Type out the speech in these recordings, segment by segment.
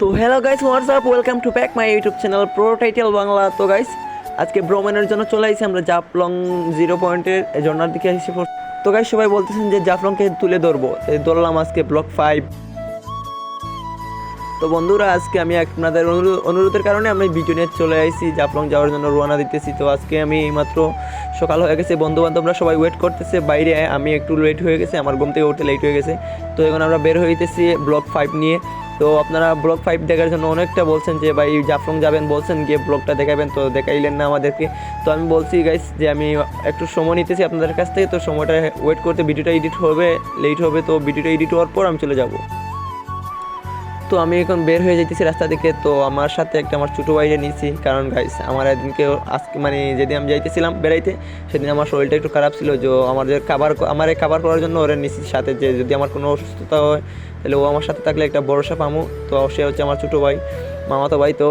তো hello guys WhatsApp welcome to back my YouTube channel pro title Bangla তো guys আজকে ভ্রমণের জন্য চলে আসছি আমরা জাফলং জিরো পয়েন্টের ঝর্নার দিকে এসে তো গাইস সবাই বলতেছেন যে জাফলংকে তুলে ধরবো। ধরলাম আজকে ব্লক ফাইভ তো বন্ধুরা, আজকে আমি আপনাদের অনুরোধের কারণে আমি ভিডিও নিয়ে চলে আসছি জাফলং যাওয়ার জন্য রওনা দিতেছি। তো আজকে আমি মাত্র সকাল হয়ে গেছে। বন্ধু বান্ধবরা সবাই ওয়েট করতেছে, বাইরে আমি একটু লেট হয়ে গেছে, আমার ঘুম থেকে উঠতে লেট হয়ে গেছে। তো এখন আমরা বের হইতেছি ব্লক ফাইভ নিয়ে। তো আপনারা ব্লক ফাইভ দেখার জন্য অনেকটা বলছেন যে, ভাই, জাফরং যাবেন, বলছেন, গিয়ে ব্লগটা দেখাবেন, তো দেখাইলেন না আমাদেরকে। তো আমি বলছি, গাইস, যে আমি একটু সময় নিতেছি আপনাদের কাছ থেকে, তো সময়টা ওয়েট করতে ভিডিওটা এডিট হবে লেট হবে, তো ভিডিওটা এডিট হওয়ার পর আমি চলে যাব। তো আমি এখন বের হয়ে যাইতেছি রাস্তা থেকে, তো আমার সাথে একটা আমার ছোটো ভাইরে নিয়েছি কারণ, গাইস, আমার একদিনকে আজকে মানে যেদিন আমি যাইতেছিলাম বেড়াইতে, সেদিন আমার শরীরটা একটু খারাপ ছিল, যে আমাদের খাবার আমার এই খাবার করার জন্য ওরা নিয়েছি সাথে, যে যদি আমার কোনো অসুস্থতা হয় তাহলে ও আমার সাথে থাকলে একটা ভরসা পামু তো সে হচ্ছে আমার ছোটো ভাই, মামাতো ভাই তো।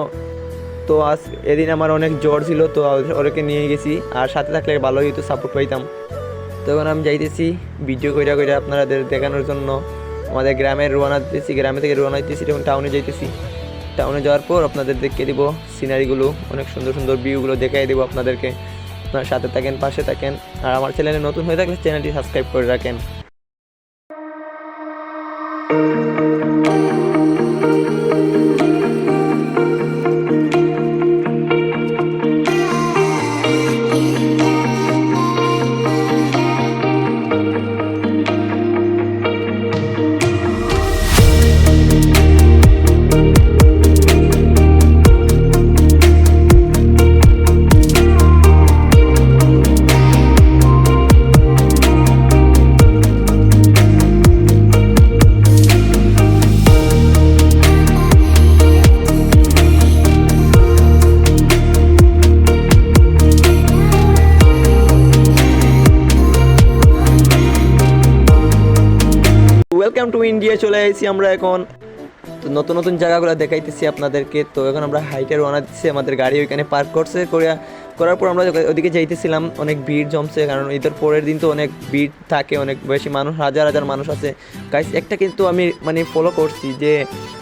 তো আজ এদিন আমার অনেক জ্বর ছিল, তো ওদেরকে নিয়ে গেছি, আর সাথে থাকলে ভালোই তো সাপোর্ট পাইতাম। তখন আমি যাইতেছি ভিডিও কইরা কইরা আপনাদের দেখানোর জন্য। আমাদের গ্রামের রোয়ানা দিতেছি, গ্রামে থেকে রোয়ানা দিতেছি তখন টাউনে যাইতেছি। টাউনে যাওয়ার পর আপনাদের দেখিয়ে দিব সিনারিগুলো অনেক সুন্দর সুন্দর ভিউগুলো দেখাই দেবো আপনাদেরকে। আপনার সাথে থাকেন, পাশে থাকেন, আর আমার চ্যানেলে নতুন হয়ে থাকলে চ্যানেলটি সাবস্ক্রাইব করে রাখেন। Thank you. টু ইন্ডিয়া চলে এসেছি আমরা এখন। তো নতুন নতুন জায়গাগুলো দেখাইতেছি আপনাদেরকে। তো এখন আমরা হাইটে রওনা দিচ্ছি, আমাদের গাড়ি ওইখানে পার্ক করছে। করে করার পর আমরা ওদিকে যাইতেছিলাম, অনেক ভিড় জমছে, কারণ ঈদের পরের দিন তো অনেক ভিড় থাকে, অনেক বেশি মানুষ, হাজার হাজার মানুষ আছে। গাইস একটা কিন্তু আমি মানে ফলো করছি যে,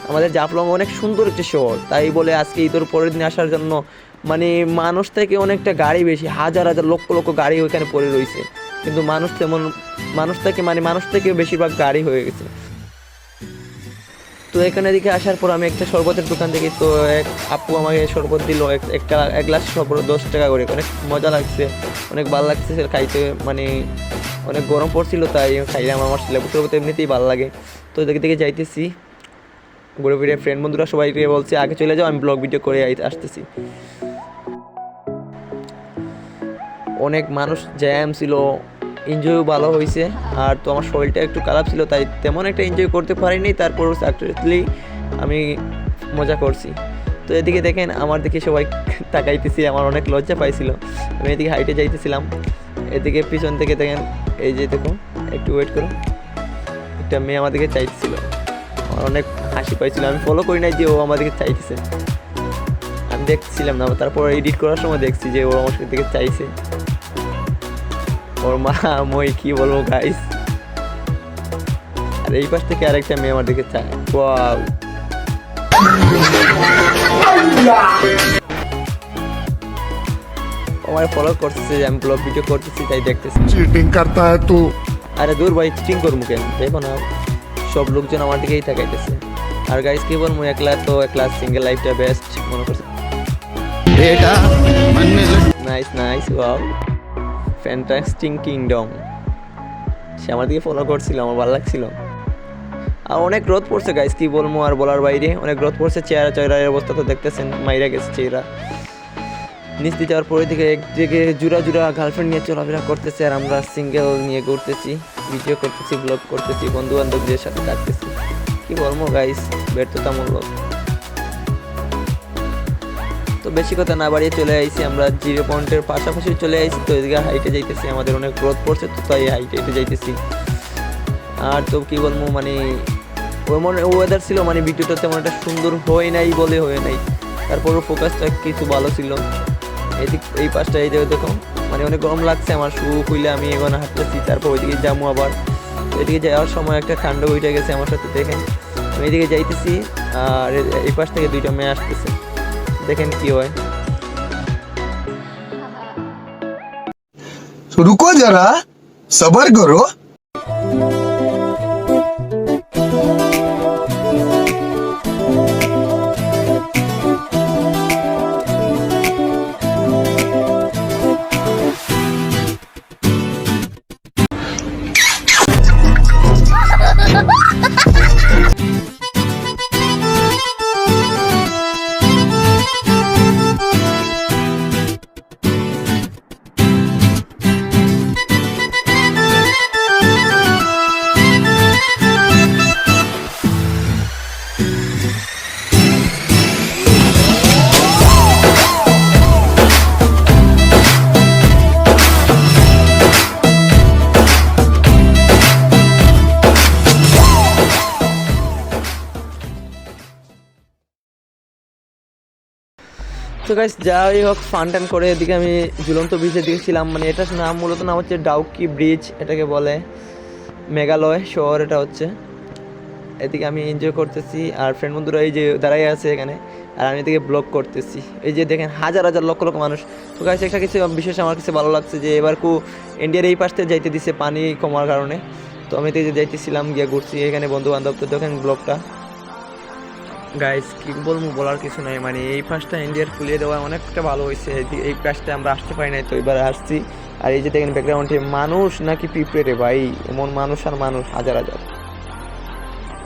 আমাদের জাফলং অনেক সুন্দর একটি শহর। তাই বলে আজকে ঈদের পরের দিন আসার জন্য মানে মানুষ থেকে অনেকটা গাড়ি বেশি, হাজার হাজার লক্ষ লক্ষ গাড়ি ওইখানে পড়ে রয়েছে কিন্তু মানুষ তেমন মানুষ থেকে মানে মানুষ থেকে বেশিরভাগ গাড়ি হয়ে গেছে। তো এখানে দিকে আসার পর আমি একটা শরবতের দোকান থেকে তো এক আপু আমাকে শরবত দিল একটা এক গ্লাস শরবত দশ টাকা করে। অনেক মজা লাগছে, অনেক ভালো লাগছে খাইতে মানে অনেক গরম পড়ছিল, তাই খাইলাম আমার লেবু শরবত এমনিতেই ভালো লাগে। তো এদিকে দিকে যাইতেছি। ঘুরে ফিরে ফ্রেন্ড বন্ধুরা সবাইকে বলছে, আগে চলে যাও, আমি ব্লগ ভিডিও করে আসতেছি। অনেক মানুষ জ্যাম ছিল এনজয়ও ভালো হয়েছে আর তো আমার শরীরটা একটু খারাপ ছিল, তাই তেমন একটা এনজয় করতে পারিনি। তারপর অ্যাকচুয়ালি আমি মজা করছি। তো এদিকে দেখেন, আমার দিকে সবাই তাকাইতেছি আমার অনেক লজ্জা পাইছিল। আমি এদিকে হাইটে যাইতেছিলাম। এদিকে পিছন থেকে দেখেন, এই যে দেখুন, একটু ওয়েট করুন। একটা মেয়ে আমাদেরকে চাইতেছিল। আমার অনেক হাসি পাইছিল। আমি ফলো করি নাই যে ও আমাদেরকে চাইতেছে। আমি দেখছিলাম না, তারপর এডিট করার সময় দেখছি যে ও আমার দিকে চাইছে। ওর মা মই কি বলব গাইস আর এই পাশ থেকে আরেকটা মেয়ে আমার দিকে চায়। ওয়াও আমার ফলো করতেছে আমি ব্লগ ভিডিও করতেছি তাই দেখতেছি। চিটিং করতা হ্যায় তু। আরে দূর ভাই চিটিং করব কেন? দেখো না সব লোকজন আমার দিকেই তাকাইতেছে। আর গাইস কি বলব একলা তো একলা সিঙ্গেল লাইফটা বেস্ট মনে করছে। Nice nice wow fantastic kingdom সে আমার দিকে ফলো করছিল, আমার ভালো লাগছিল। আর অনেক রোদ পড়ছে গাইস কি বলব আর বলার বাইরে। অনেক রোদ পড়ছে, চেহারা চেহারার অবস্থা তো দেখতেছেন, মাইরা গেছে চেহারা। নিচ দিয়ে যাওয়ার পরে দিকে একদিকে জুড়া জুড়া গার্লফ্রেন্ড নিয়ে চলাফেরা করতেছে আর আমরা সিঙ্গেল নিয়ে ঘুরতেছি ভিডিও করতেছি ব্লগ করতেছি বন্ধু বান্ধবদের সাথে কাটতেছি। কি বলব গাইস ব্যর্থতামূলক। তো বেশি কথা না বাড়িয়ে চলে আইছি, আমরা জিরো পয়েন্টের পাশাপাশি চলে আইছি, তো এদিকে হাইটে যাইতেছি, আমাদের অনেক গ্রোথ পড়ছে, তো তাই হাইটে হেঁটে যাইতেছি। আর তো কি বলব মানে ওই মনে ওয়েদার ছিল মানে ভিডিওটা তেমন একটা সুন্দর হয় নাই বলে হয় নাই। তারপরও ফোকাসটা কিছু ভালো ছিল। এদিক, এই পাশটা, এই দেখো মানে অনেক গরম লাগছে, আমার শু খুইলে আমি এখানে হাঁটতেছি, তারপর ওইদিকে যাব আবার। এদিকে যাওয়ার সময় একটা ঠান্ডা উঠে গেছে আমার সাথে, দেখেন। আমি এদিকে যাইতেছি, আর এই পাশ থেকে দুইটা মেয়ে আসতেছে। দেখেন কি হয়। রুকো যারা সবার করো। তো গাইস যাই হোক ফান টান করে এদিকে আমি ঝুলন্ত ব্রিজের দিকে ছিলাম। মানে এটার নাম মূলত নাম হচ্ছে ডাউকি ব্রিজ এটাকে বলে মেঘালয় শহর এটা হচ্ছে। এদিকে আমি এনজয় করতেছি, আর ফ্রেন্ড বন্ধুরা এই যে দাঁড়াই আছে এখানে, আর আমি এদিকে ব্লগ করতেছি। এই যে দেখেন, হাজার হাজার লক্ষ লক্ষ মানুষ। তো গাইস একটা কিছু বিশেষ আমার কাছে ভালো লাগছে যে এবার কু ইন্ডিয়ার এই পাশ থেকে যাইতে দিছে পানি কমার কারণে। তো আমি তো যাইতেছিলাম, গিয়ে ঘুরছি, এখানে বন্ধু বান্ধব তো দেখেন ব্লগটা গাইস কি বলব বলার কিছু নাই। মানে এই পাশটা ইন্ডিয়ার খুলিয়ে দেওয়া অনেকটা ভালো হয়েছে। এই- পাশটা আমরা আসতে পারি নাই তো এবার আসছি। আর এই যে দেখেন ব্যাকগ্রাউন্ডে মানুষ নাকি পিঁপড়ে রে ভাই? এমন মানুষ আর মানুষ হাজার হাজার।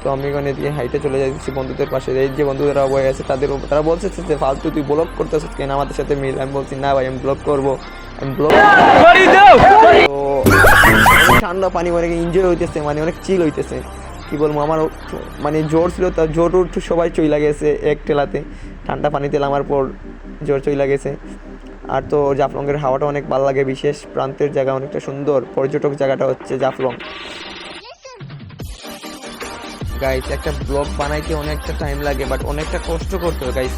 তো আমি ওখানে দিয়ে হাইটে চলে যাচ্ছি বন্ধুদের পাশে। এই যে বন্ধুরা বয়ে আছে তাদের তারা বলছে যে ফালতু তুই ব্লগ করতেছিস কেন? আমাদের সাথে মিল। আমি বলছি না ভাই আমি ব্লগ করব। আমি ব্লগ তো ঠান্ডা পানি অনেক এনজয় হইতেছে মানে অনেক চিল হইতেছে। কি বলব, আমার মানে জোর ছিল তার জোর উঠে সবাই চই লাগেছে এক টেলাতে ঠান্ডা পানিতে নামার পর জোর চই লাগেছে আর তো জাফলংয়ের হাওয়াটা অনেক ভালো লাগে, বিশেষ প্রান্তের জায়গা অনেকটা সুন্দর। পর্যটক জায়গাটা হচ্ছে জাফলং। গাইস একটা ব্লগ বানাইতে অনেকটা টাইম লাগে বাট অনেকটা কষ্ট করতে হয় গাইস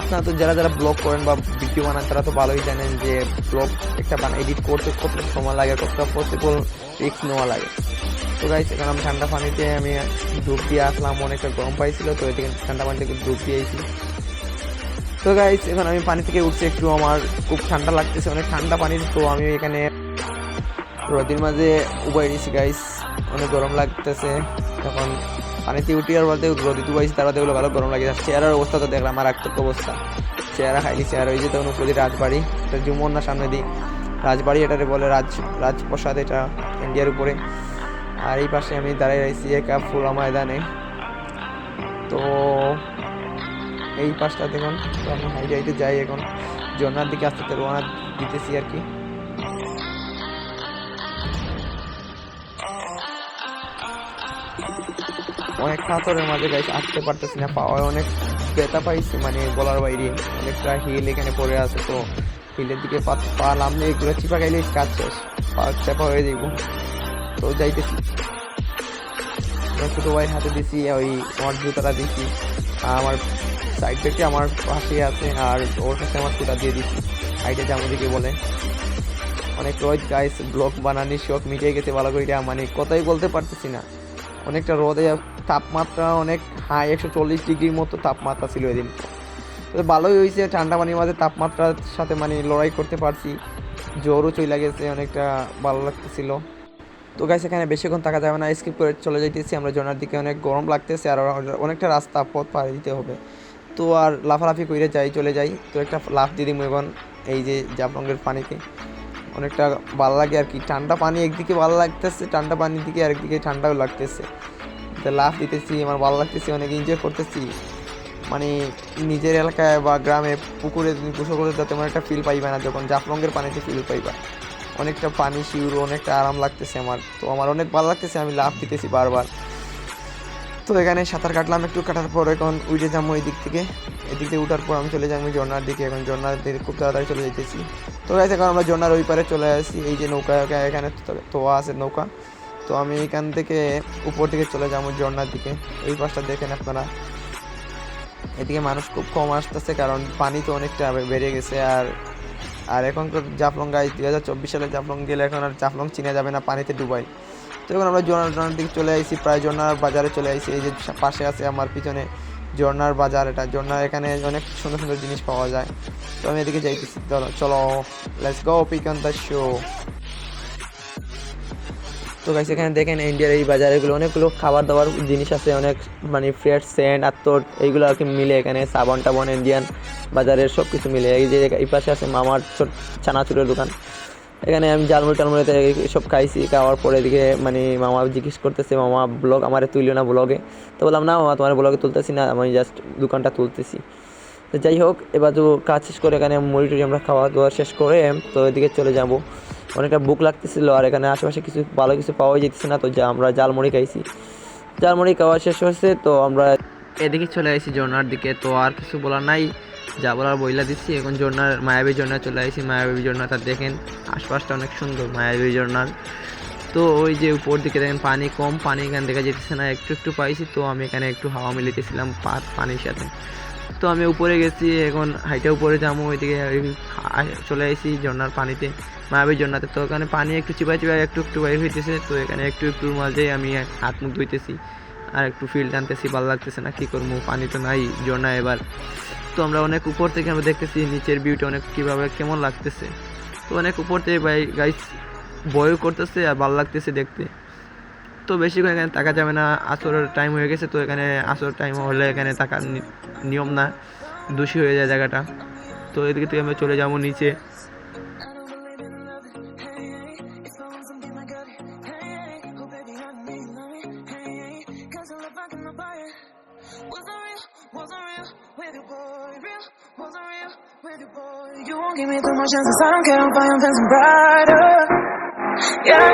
আপনারা তো যারা যারা ব্লগ করেন বা ভিডিও বানান, তারা তো ভালোই জানেন যে ব্লগ একটা বানা এডিট করতে কতটা সময় লাগে, কতটা পসিবল রিক্স নেওয়া লাগে। তো গাইস এখন আমি ঠান্ডা পানিতে আমি ডুব দিয়ে আসলাম, অনেকটা গরম পাইছিল তো এদিকে ঠান্ডা পানি থেকে ডুব দিয়েছি তো গাইস এখন আমি পানি থেকে উঠছি একটু, আমার খুব ঠান্ডা লাগতেছে অনেক ঠান্ডা পানি তো আমি এখানে রোদের মাঝে উবাই দিয়েছি গাইস অনেক গরম লাগতেছে। তখন পানিতে উঠি আর বলতে রোদি উবাইছি তারা দেখল ভালো গরম লাগে। চেয়ারের অবস্থা তো দেখলাম, আর একটা অবস্থা। চেয়ারা খাইলি চেয়ার ওই যে তখন উপরে রাজবাড়ি, এটা যমুনা সামনে দিই রাজবাড়ি এটারে বলে রাজ, রাজপ্রসাদ, এটা ইন্ডিয়ার উপরে। আর এই পাশে আমি দাঁড়িয়ে রয়েছি একা ফুলা ময়দানে। তো এই পাশটা দেখুন, তো আমি হাইটে হাইটে যাই এখন। ঝর্নার দিকে আস্তে আস্তে রোয়ানা দিতেছি আর কি। অনেক পাথরের মাঝে গাইস আসতে পারতেছি না, পাওয়ায় অনেক ব্যথা পাইছি মানে বলার বাইরে। অনেকটা হিল এখানে পড়ে আছে, তো হিলের দিকে পা পা নামলে এগুলো চিপা গাইলে কাজ শেষ। পা চাপা হয়ে যাইব। তো যাইতেছি। ছোটো ভাইয়ের হাতে দিছি, ওই আমার জুতাটা দিছি। আমার সাইড থেকে আমার পাশে আছে, আর ওর কাছে আমার জুতা দিয়ে দিছি। সাইডে জামুদিকে বলে। অনেক রোজ গাইস ব্লগ বানানির শখ মিটে গেছে ভালো করে মানে কথাই বলতে পারতেছি না। অনেকটা রোদে, তাপমাত্রা অনেক হাই একশো চল্লিশ ডিগ্রির মতো তাপমাত্রা ছিল এদিন। তো ভালোই হয়েছে ঠান্ডা পানির মাঝে তাপমাত্রার সাথে মানে লড়াই করতে পারছি। জ্বরও চলে গেছে, অনেকটা ভালো লাগতেছিল। তো গাইস এখানে বেশিক্ষণ থাকা যাবে না স্কিপ করে চলে যাইতেছি। আমরা জনার দিকে অনেক গরম লাগতেছে আর অনেকটা রাস্তা পথ পাড়ি দিতে হবে। তো আর লাফালাফি করে যাই, চলে যাই। তো একটা লাফ দিই এখন, এই যে জাফলংয়ের পানিতে। অনেকটা ভালো লাগে আর কি। ঠান্ডা পানি একদিকে ভালো লাগতেছে, ঠান্ডা পানির দিকে আরেকদিকে ঠান্ডাও লাগতেছে। তো লাফ দিতেছি, আমার ভালো লাগতেছে, অনেক এনজয় করতেছি। মানে নিজের এলাকায় বা গ্রামে পুকুরে তুমি গোসল করতে তেমন একটা ফিল পাইবে না, যখন জাফলংয়ের পানিতে ফিল পাইবা। অনেকটা পানি শিউর, অনেকটা আরাম লাগতেছে আমার। তো আমার অনেক ভালো লাগতেছে, আমি লাফ দিতেছি বারবার। তো এখানে সাঁতার কাটলাম একটু, কাটার পর এখন উঠে যাব এই দিক থেকে। এদিক থেকে উঠার পর আমি চলে যাব ঝর্নার দিকে, এখন ঝর্নার দিকে খুব তাড়াতাড়ি চলে যেতেছি। তো গাইছে এখন আমরা ঝর্নার ওই পারে চলে আসি, এই যে নৌকা এখানে তোয়া আছে নৌকা। তো আমি এখান থেকে উপর দিকে চলে যাব ঝর্নার দিকে। এই পাশটা দেখেন আপনারা। এদিকে মানুষ খুব কম আসতেছে, কারণ পানি তো অনেকটা বেড়ে গেছে, আর আর এখন তো জাফলং গাই দুই হাজার চব্বিশ সালে জাফলং গেলে এখন আর জাফলং চিনা যাবে না পানিতে ডুবাই। তো এখন আমরা জোনার জোনার দিকে চলে আসি প্রায় জোনার বাজারে চলে আসি এই যে পাশে আছে আমার পিছনে জোনার বাজার, এটা ঝর্ণার এখানে অনেক সুন্দর সুন্দর জিনিস পাওয়া যায়। তো আমি এদিকে যাইতেছি, চলো চলো let's go pick on the show তো গাইস এখানে দেখেন ইন্ডিয়ার এই বাজারেগুলো, অনেকগুলো খাবার দাবার জিনিস আছে, অনেক মানে ফ্রেশ সেন্ট আত্মর এইগুলো আর কি মিলে এখানে, সাবান টাবন ইন্ডিয়ান বাজারের সব কিছু মিলে। এই যে এই পাশে আছে মামার ছোট চানাচুরের দোকান। এখানে আমি জালমুড়ি টালমুড়িতে সব খাইছি, খাওয়ার পরে এদিকে মানে মামা জিজ্ঞেস করতেছে, মামা ব্লগ আমারে তুলিও না ব্লগে তো বললাম, না মামা, তোমার ব্লগে তুলতেছি না, আমি জাস্ট দোকানটা তুলতেছি। তো যাই হোক, এবার তো কাজ শেষ করে এখানে মুড়ি টুড়ি আমরা খাওয়া দাওয়া শেষ করে, তো এদিকে চলে যাব। অনেকটা বুক লাগতেছিল আর এখানে আশেপাশে কিছু ভালো কিছু পাওয়া যেতেছে না, তো যা আমরা জালমুড়ি খাইছি। জালমুড়ি খাওয়া শেষ হয়েছে, তো আমরা এদিকে চলে আসি ঝর্নার দিকে, তো আর কিছু বলার নাই। যা বলার বইলা দিচ্ছি, এখন ঝর্নার মায়াবী ঝর্ণা চলে আসি মায়াবী ঝর্ণাটা দেখেন, আশপাশটা অনেক সুন্দর, মায়াবী ঝর্ণার। তো ওই যে উপর দিকে দেখেন, পানি কম, পানি এখানে দেখা যেতেছে না, একটু একটু পাইছি, তো আমি এখানে একটু হাওয়া মিলিতেছিলাম পানির সাথে। তো আমি উপরে গেছি, এখন হাইটে উপরে যাব, ওইদিকে চলে আসি ঝর্নার পানিতে। মায়াবী ঝর্নাতে তো ওখানে পানি একটু চিপাই চিপাই একটু একটু বাইর হইতেছে। তো এখানে একটু একটু মাঝে আমি হাত মুখ ধুইতেছি। আর একটু ফিল টানতেছি, ভালো লাগতেছে না, কী করব? পানি তো নাই ঝর্ণা এবার। তো আমরা অনেক উপর থেকে আমরা দেখতেছি, নিচের ভিউটা অনেক কীভাবে কেমন লাগতেছে। তো অনেক উপর থেকে বাই গাইস বয়ও করতেছে আর ভালো লাগতেছে দেখতে। তো বেশিক্ষণ এখানে থাকা যাবে না, আসরের টাইম হয়ে গেছে। তো এখানে আসর টাইম হলে এখানে থাকার নিয়ম না, দোষী হয়ে যায় জায়গাটা। তো এদিকে থেকে আমরা চলে যাব নিচে। Won't give me too much chances. I don't care. I'm fine. I'm dancing brighter. Yeah,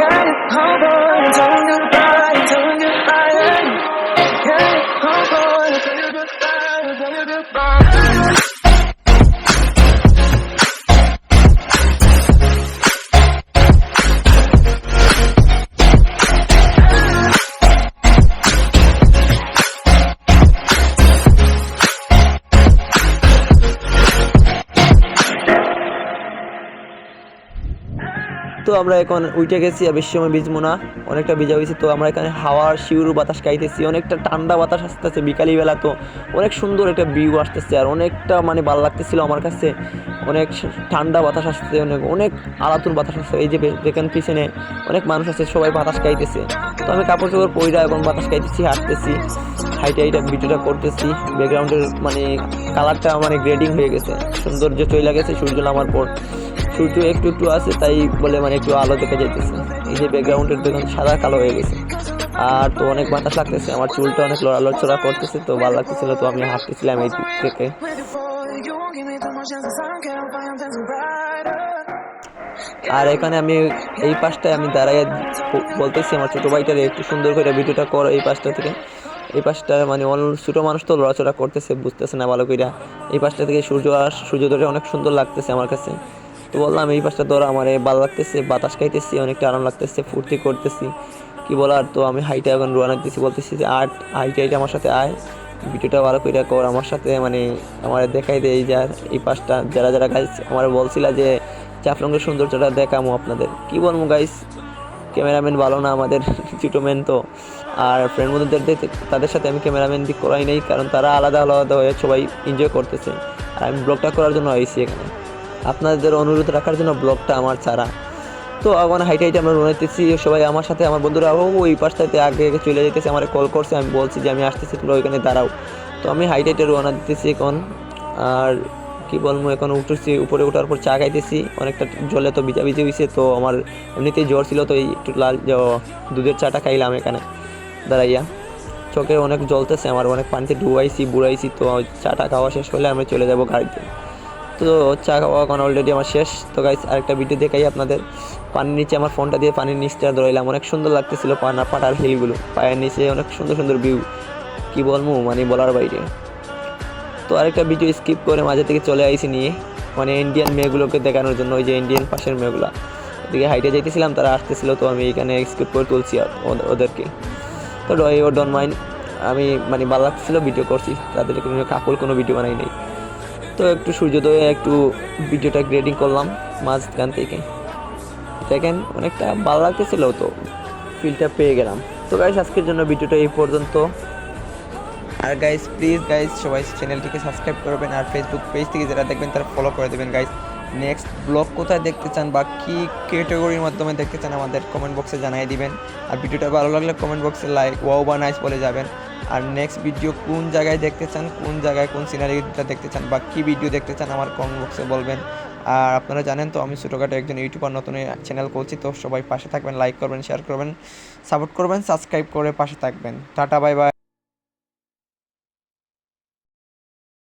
yeah. Oh boy, আমরা এখন উঠে গেছি, আর বেশি সময় ভিজবো না। অনেকটা ভিজা হয়েছি, তো আমরা এখানে হাওয়ার শিউর বাতাস খাইতেছি। অনেকটা ঠান্ডা বাতাস আসতেছে বিকালবেলা, তো অনেক সুন্দর একটা ভিউ আসতেছে, আর অনেকটা মানে ভালো লাগতেছিল আমার কাছে। অনেক ঠান্ডা বাতাস আসতেছে, অনেক অনেক আলাতুর বাতাস আসছে। এই যে দেখেন পিছনে অনেক মানুষ আছে, সবাই বাতাস খাইতেছে। তো আমি কাপড় চোপড় পইরা এখন বাতাস খাইতেছি, হাঁটতেছি, হাইটে হাইটে ভিডিওটা করতেছি। ব্যাকগ্রাউন্ডের মানে কালারটা মানে গ্রেডিং হয়ে গেছে। সৌন্দর্য চলে গেছে, সূর্য নামার পর। সূর্য একটু একটু আছে, তাই বলে মানে একটু আলো দেখা যাইতেছে। এই যে ব্যাকগ্রাউন্ডের দেখুন, সাদা কালো হয়ে গেছে। আর তো অনেক বাতাস লাগতেছে, আমার চুলটা অনেক লড়ালড়চড়া করতেছে, তো ভালো লাগতেছিল তো আমি হাঁটতেছিলাম এই দিক। থেকে. আর এখানে আমি এই পাশটায় আমি দাঁড়াইয়া বলতেছি, আমার ছোটো ভাইটারে একটু সুন্দর করে ভিডিওটা কর এই পাশটা থেকে। এই পাশটা মানে ছোটো মানুষ তো লড়াচড়া করতেছে, বুঝতেছে না ভালো কইরা। এই পাশটা থেকে সূর্য আর সূর্য ধরে অনেক সুন্দর লাগতেছে আমার কাছে। তো বললাম, এই পাশটা ধরো, আমার ভালো লাগতেছে, বাতাস খাইতেছি, অনেকটা আরাম লাগতেছে, ফুর্তি করতেছি। কি বলার, তো আমি হাইটে এখন রোয়ানা দিতেছি বলতেছি যে, আট, হাইটে হাইটে আমার সাথে আয়, ভিডিওটা ভালো করে কর, আমার সাথে মানে আমার দেখাই দেয় এই যে, এই পাশটা। যারা যারা গাইজ আমার বলছিলা যে চাপলঙ্গের সৌন্দর্যটা দেখামো আপনাদের। কি বলব গাইস ক্যামেরাম্যান ভালো না আমাদের, ছোটো ম্যান তো। আর ফ্রেন্ড বন্ধুদের তাদের সাথে আমি ক্যামেরাম্যান দিক করাই নেই, কারণ তারা আলাদা আলাদা হয়ে সবাই এনজয় করতেছে। আর আমি ব্লগটা করার জন্য আইছি এখানে। আপনাদের অনুরোধ রাখার জন্য ব্লগটা আমার ছাড়া। তো এখন হাইটে হাইটে আমরা রোনাইতেছি সবাই আমার সাথে, আমার বন্ধুরা, ও ওই পাশটাতে আগে আগে চলে যেতেছে, আমার কল করছে, আমি বলছি যে আমি আসতেছি, তোমরা ওইখানে দাঁড়াও। তো আমি হাইটে হাইটে রোনা দিতেছি এখন, আর কি বলব, এখন উঠেছি উপরে ওঠার পর চা খাইতেছি, অনেকটা জলে তো ভিজা ভিজে হয়েছে তো আমার এমনিতেই জ্বর ছিল, তো এই একটু লাল দুধের চাটা খাইলাম এখানে। দাঁড়াইয়া, চোখে অনেক জ্বলতেছে আমার, অনেক পানিতে ডুবাইছি, বুড়াইছি, তো চাটা খাওয়া শেষ হলে আমি চলে যাব গাড়িতে। তো চা খাওয়া এখন অলরেডি আমার শেষ। তো গাইস আরেকটা ভিডিও দেখাই আপনাদের। পানির নিচে আমার ফোনটা দিয়ে পানির নিচটা ধরাইলাম। অনেক সুন্দর লাগতেছিল পানা, পাটার হিলগুলো পায়ের নিচে অনেক সুন্দর সুন্দর ভিউ কি বলব মানে বলার বাইরে। তো আরেকটা ভিডিও স্কিপ করে মাঝে থেকে চলে আইসি নিয়ে। মানে ইন্ডিয়ান মেয়েগুলোকে দেখানোর জন্য, ওই যে ইন্ডিয়ান পাশের মেয়েগুলা। এদিকে হাইটে যাইতেছিলাম, তারা আসতেছিল, তো আমি এখানে স্কিপ করে তুলছি ওদেরকে। তো ডয় ও ডন মাইন্ড আমি মানে ভালো লাগছিল ভিডিও করছি। তাদের কোনো কাপড়, কোনো ভিডিও বানাই নেই। তো একটু সূর্যোদয়ে একটু ভিডিওটা গ্রেডিং করলাম মাঝখান থেকে। দেখেন, অনেকটা ভালো লাগতেছিল তো ফিলটা পেয়ে গেলাম। তো গাইস আজকের জন্য ভিডিওটা এই পর্যন্ত। আর গাইস প্লিজ গাইস সবাই চ্যানেলটিকে সাবস্ক্রাইব করবেন আর ফেসবুক পেজ থেকে যারা দেখবেন তারা ফলো করে দেবেন গাইস নেক্সট ব্লগ কোথায় দেখতে চান বা কী ক্যাটেগরির মাধ্যমে দেখতে চান আমাদের কমেন্ট বক্সে জানিয়ে দিবেন। আর ভিডিওটা ভালো লাগলে কমেন্ট বক্সে লাইক ওয়াও বা নাইস বলে যাবেন। আর নেক্সট ভিডিও কোন জায়গায় দেখতে চান, কোন জায়গায় কোন সিনারিটা দেখতে চান বা কী ভিডিও দেখতে চান আমার কমেন্ট বক্সে বলবেন। আর আপনারা জানেন তো আমি ছোটোখাটো একজন ইউটিউবার নতুন চ্যানেল করছি তো সবাই পাশে থাকবেন লাইক করবেন শেয়ার করবেন সাপোর্ট করবেন সাবস্ক্রাইব করে পাশে থাকবেন। Tata bye bye